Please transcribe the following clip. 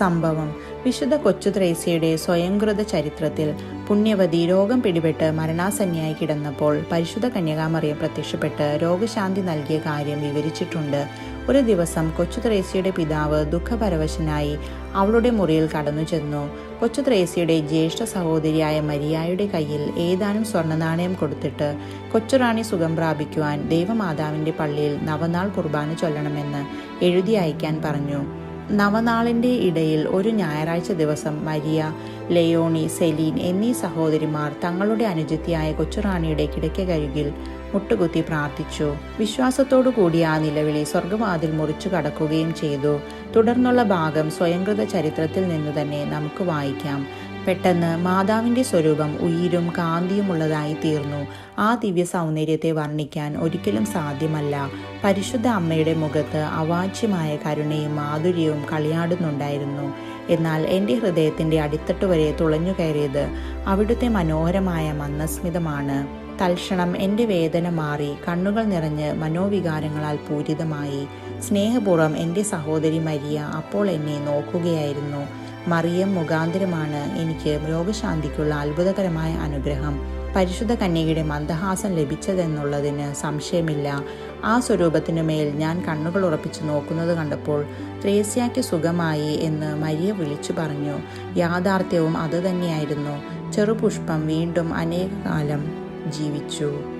സംഭവം. വിശുദ്ധ കൊച്ചു ത്രേസ്യയുടെ സ്വയംകൃത ചരിത്രത്തിൽ പുണ്യവതി രോഗം പിടിപെട്ട് മരണാസന്യായി കിടന്നപ്പോൾ പരിശുദ്ധ കന്യകാമറിയം പ്രത്യക്ഷപ്പെട്ട് രോഗശാന്തി നൽകിയ കാര്യം വിവരിച്ചിട്ടുണ്ട്. ഒരു ദിവസം കൊച്ചു ത്രേസ്യയുടെ പിതാവ് ദുഃഖപരവശനായി അവളുടെ മുറിയിൽ കടന്നു ചെന്നു. കൊച്ചു ത്രേസ്യയുടെ ജ്യേഷ്ഠ സഹോദരിയായ മരിയായുടെ കയ്യിൽ ഏതാനും സ്വർണനാണയം കൊടുത്തിട്ട് കൊച്ചുറാണി സുഖം പ്രാപിക്കുവാൻ ദൈവമാതാവിന്റെ പള്ളിയിൽ നവനാൾ കുർബാന ചൊല്ലണമെന്ന് എഴുതി അയക്കാൻ പറഞ്ഞു. നവനാളിന്റെ ഇടയിൽ ഒരു ഞായറാഴ്ച ദിവസം മരിയ ലയോണി സെലീൻ എന്നീ സഹോദരിമാർ തങ്ങളുടെ അനുജത്തിയായ കൊച്ചുറാണിയുടെ കിടക്കകരികിൽ മുട്ടുകുത്തി പ്രാർത്ഥിച്ചു. വിശ്വാസത്തോടു കൂടി ആ നിലവിളി സ്വർഗവാതിൽ മുറിച്ചു കടക്കുകയും ചെയ്തു. തുടർന്നുള്ള ഭാഗം സ്വയംകൃത ചരിത്രത്തിൽ നിന്നു തന്നെ നമുക്ക് വായിക്കാം. പെട്ടെന്ന് മാതാവിന്റെ സ്വരൂപം ഉയിരും കാന്തിയുമുള്ളതായി തീർന്നു. ആ ദിവ്യ സൗന്ദര്യത്തെ വർണിക്കാൻ ഒരിക്കലും സാധ്യമല്ല. പരിശുദ്ധ അമ്മയുടെ മുഖത്ത് അവാച്യമായ കരുണയും മാധുര്യവും കളിയാടുന്നുണ്ടായിരുന്നു. എന്നാൽ എന്റെ ഹൃദയത്തിന്റെ അടിത്തട്ട് വരെ തുളഞ്ഞു കയറിയത് അവിടുത്തെ മനോഹരമായ മന്ദസ്മിതമാണ്. തൽക്ഷണം എന്റെ വേദന മാറി കണ്ണുകൾ നിറഞ്ഞ് മനോവികാരങ്ങളാൽ പൂരിതമായി. സ്നേഹപൂർവം എന്റെ സഹോദരി മരിയ അപ്പോൾ എന്നെ നോക്കുകയായിരുന്നു. മറിയം മുഖാന്തരമാണ് എനിക്ക് രോഗശാന്തിക്കുള്ള അത്ഭുതകരമായ അനുഗ്രഹം. പരിശുദ്ധ കന്യകയുടെ മന്ദഹാസം ലഭിച്ചതെന്നുള്ളതിന് സംശയമില്ല. ആ സ്വരൂപത്തിനു മേൽ ഞാൻ കണ്ണുകൾ ഉറപ്പിച്ചു നോക്കുന്നത് കണ്ടപ്പോൾ ത്രേസ്യാക്ക് സുഖമായി എന്ന് മരിയ വിളിച്ചു പറഞ്ഞു. യാഥാർത്ഥ്യവും അതുതന്നെയായിരുന്നു. ചെറുപുഷ്പം വീണ്ടും അനേകകാലം ജീവിച്ചു.